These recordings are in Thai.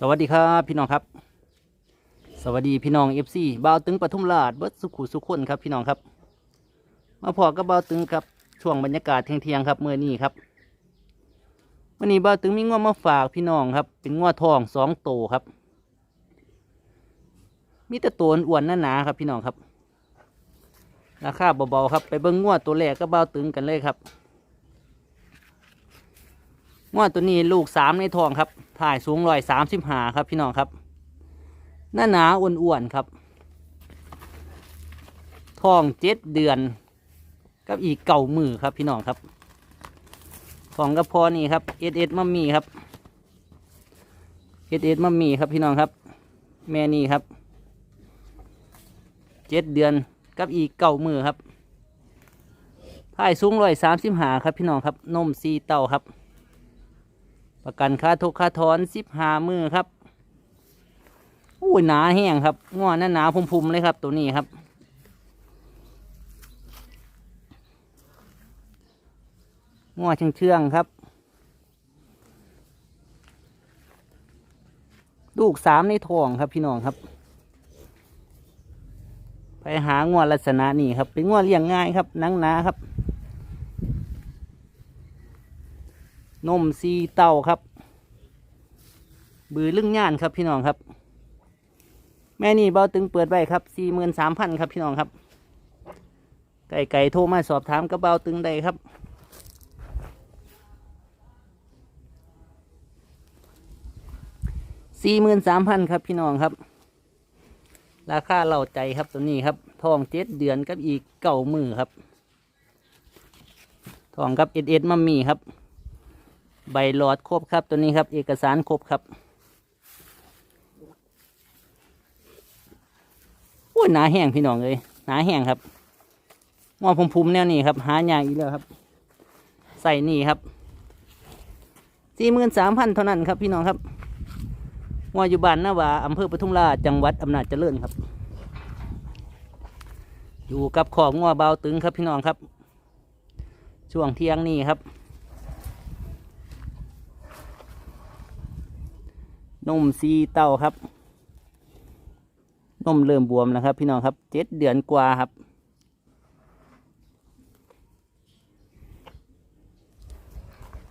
สวัสดีครับพี่น้องครับ สวัสดีพี่น้องเอฟซีบ่าวตึงปทุมราชเบิดสุขุสุขคนครับพี่น้องครับ มาพอกับบ่าวตึงครับช่วงบรรยากาศเที่ยงๆครับเมื่อนี้ครับวันนี้บ่าวตึงมีง้วมาฝากพี่น้องครับ เป็นง้วทองสองโตครับ มีแต่ตัวอ้วนหนาๆครับพี่น้องครับ ราคาเบาๆครับ ไปเบิ้งง้วตัวแรกก็บ่าวตึงกันเลยครับ ง้อตัวนี้ลูกสามในท้องครับ ถ่ายสูงร้อยสามสิบหาครับพี่น้องครับ หน้าหนาอ้วนๆครับ ท้องเจ็ดเดือน กับอีกเก่ามือครับพี่น้องครับ ของกระพอนี่ครับเอสเอสมัมมี่ครับเอสเอสมัมมี่ครับพี่น้องครับ แม่นี่ครับเจ็ดเดือนกับอีกเก่ามือครับถ่ายสูงร้อยสามสิบหาครับพี่น้องครับนมซีเต้าครับ ประกันค่าทุกค่าถอนสิบห้ามือครับอุ้ยหนาแห้งครับง้อหนาหนาพุ่มๆเลยครับ ตัวนี้ครับง้อเชื่องเชื่องๆครับ ลูกสามในท้องครับพี่น้องครับ ไปหาง้อลักษณะนี้ครับ เป็นง้อเลี้ยงง่ายครับนังหนาครับ นมซีเต้าครับ บือลึงย่านครับพี่น้องครับ แม่นี่เบาตึงเปิดไว้ครับสี่หมื่นสามพันครับพี่น้องครับ ไก่ไก่โทรมาสอบถามกับเบาตึงได้ครับสี่หมื่นสามพันครับพี่น้องครับ ราคาเล่าใจครับตัวนี้ครับทองเจ็ดเดือนกับอีกเก่ามือครับทองครับเอ็ดเอ็ดมัมมี่ครับ ใบหลอดครบครับตัวนี้ครับ เอกสารครบครับโอ้ยหนาแห้งพี่น้องเลยหนาแห้งครับงอพุ่มๆแนวนี้ครับ หาอย่ากอีกแล้วครับ ใส่นี่ครับสี่หมื่นสามพันเท่านั้นครับพี่น้องครับงออยู่บ้านนาวาอำเภอปทุมราชจังหวัดอำนาจเจริญครับ อยู่กับของงอเบาตึงครับพี่น้องครับ ช่วงเที่ยงนี้ครับ นมซีเต้าครับ นมเริ่มบวมแล้วครับ พี่น้องครับเจ็ดเดือนกว่าครับ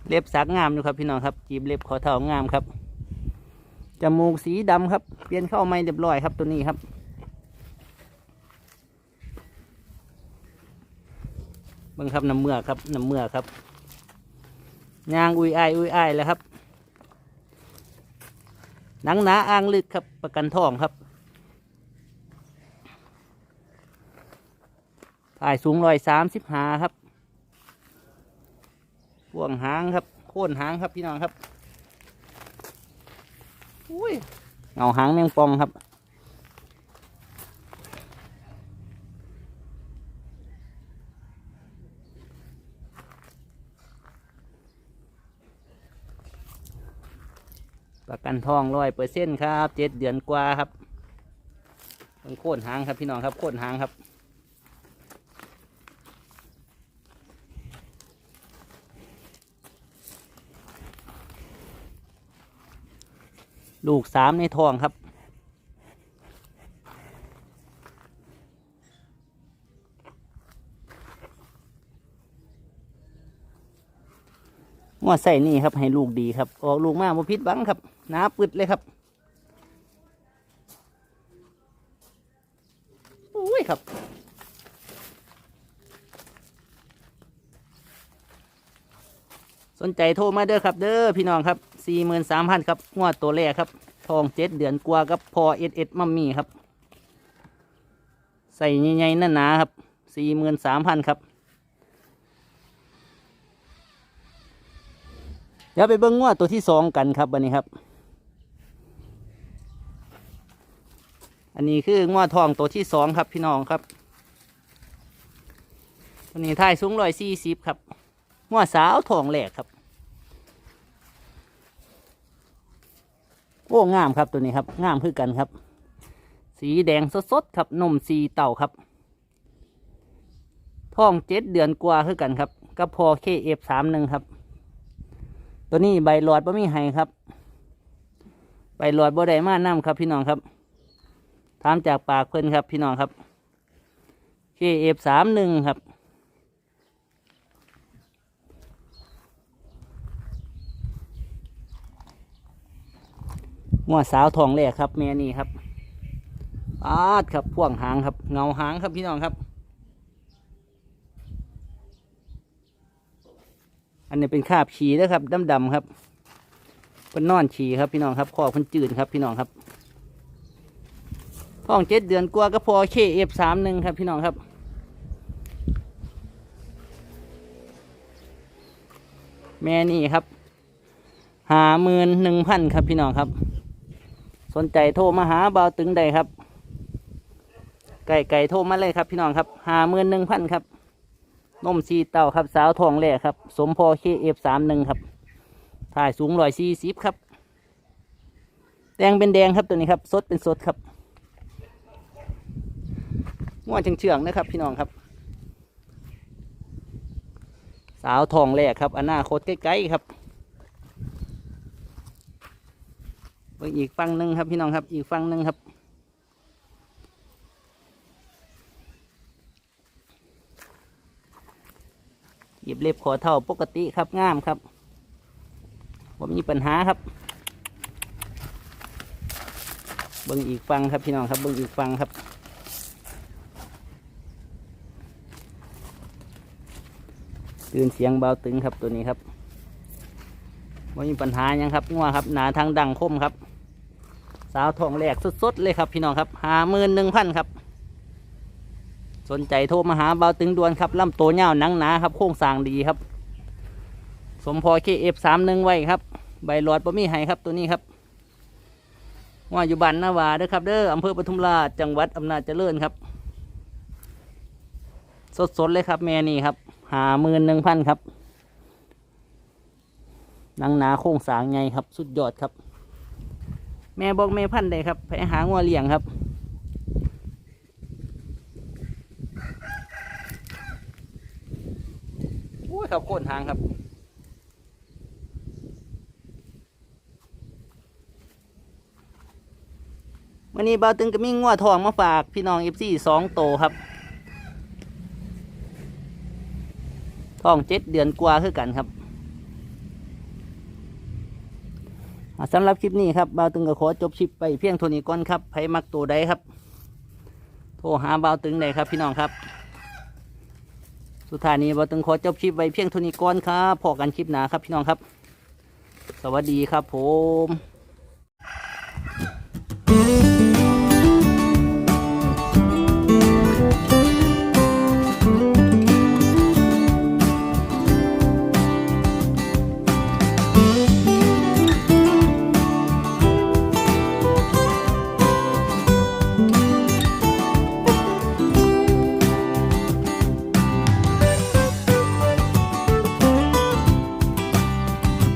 เล็บสักงามอยู่ครับ พี่น้องครับ จีบเล็บขอเท้างามครับจมูกสีดำครับ เปลี่ยนเข้าไม่เรียบร้อยครับตัวนี้ครับบิ่งครับน้ำเมือกครับน้ำเมือกครับยางอุยอ้ายอุ้ยอ้ายแล้วครับ หนังหนาอ่างลึกครับประกันทองครับถ่ายสูงร้อยสามสิบหาครับพ่วงหางครับ โค่นหางครับพี่น้องครับอุ้ยเงาหางแมงปองครับ ประกันทองร้อยเปอร์เซ็นต์ครับเจ็ดเดือนกว่าครับเป็นโค่นหางครับพี่น้องครับโค่นหางครับ ลูกสามในท้องครับงวดใส่นี่ครับให้ลูกดีครับออกลูกมากบ่พิษบังครับ หนาปึดเลยครับอุ้ยครับ สนใจโทรมาเด้อครับ เด้อพี่น้องครับสี่หมื่นสามพันครับงวดตัวแรกครับ ทองเจ็ดเดือนกว่ากับพอเอ็ดเอ็ดมัมมี่ครับ ใส่ใหญ่ๆหนาครับสี่หมื่นสามพันครับเดี๋ยวไปเบิ้งงวดตัวที่สองกันครับวันนี้ครับ อันนี้คืองวดทองตัวที่สองครับพี่น้องครับ ตัวนี้ท่ายสูงร้อยสี่สิบครับงวดสาวทองแหลกครับโอ้งามครับตัวนี้ครับงามคือกันครับ สีแดงสดๆครับนมสีเต่าครับทองเจ็ดเดือนกว่าคือกันครับกับพอเคเอฟสามหนึ่งครับ ตัวนี้ใบหลอดบ่มีไห้ครับไปหลอดบ่ได้มาน้ำครับพี่น้องครับ ถามจากปากเพิ่นครับพี่น้องครับ KF สามหนึ่งครับ งัวสาวทองแรกครับแม่นี่ครับปาดครับพ่วงหางครับ เงาหางครับพี่น้องครับ อันนี้เป็นคาบฉีนะครับดำๆครับเป็นนอนฉีครับพี่น้องครับคอเพิ่นจืดครับพี่น้องครับ ท้องเจ็ดเดือนกว่าก็พอเคเอฟสามหนึ่งครับพี่น้องครับ แม่นี่ครับหาหมื่นหนึ่งพันครับพี่น้องครับ สนใจโทรมาหาเบาตึงใดครับ ไก่ไก่โทรมาเลยครับพี่น้องครับหาหมื่นหนึ่งพันครับนมซีเต่าครับสาวทองแหล่ครับ สมพอเคเอฟสามหนึ่งครับ ถ่ายสูงร้อยสี่สิบครับ แดงเป็นแดงครับตัวนี้ครับ สดเป็นสดครับ ง่วนเชื่องๆนะครับ พี่น้องครับ สาวทองแหล่ครับอนาคตใกล้ๆครับเบิ่งอีกฝั่งหนึ่งครับพี่น้องครับ อีกฝั่งหนึ่งครับ หยิบเล็บขอเท่าปกติครับงามครับผมมีปัญหาครับเบิ้งอีกฟังครับพี่น้องครับเบิ้งอีกฟังครับ ตื่นเสียงเบาตึงครับตัวนี้ครับไม่มีปัญหายังครับงัวครับหนาทางดังคมครับ สาวทองแหลกสดๆเลยครับพี่น้องครับหาหมื่นหนึ่งพันครับ สนใจโทรมาหาเบาตึงด่วนครับลำโตเงาหนังหนาครับโค้งสร้างดีครับ สมพอเคเอฟสามหนึ่งไว้ครับ ใบหลอดบะมี่ไห้ครับตัวนี้ครับว่าอยู่บ้านนาวาเด้อครับเด้ออำเภอปทุมราชจังหวัดอำนาจเจริญครับ สดๆเลยครับแม่นี่ครับ หาหมื่นหนึ่งพันครับหนังหนาโค้งสางไงครับ สุดยอดครับ แม่บอกแม่พันได้ครับไปหางัวเลี้ยงครับ โอ้ยครับโคนทางครับวันนี้เบาตึงก็มีงัวทองมาฝากพี่น้องเอฟซีสองโตครับ ทองเจ็ดเดือนกว่าคือกันครับสำหรับคลิปนี้ครับเบาวตึงก็ขอจบคลิปไปเพียงเท่านี้ก่อนครับใครมักตัวใดครับ โทรหาเบาวตึงได้ครับพี่น้องครับ สุดท้ายนี้เราวต้องขอจบคลิปไว้เพียงเท่านี้ก่อนครับพอกันคลิปหนาครับพี่น้องครับ สวัสดีครับผม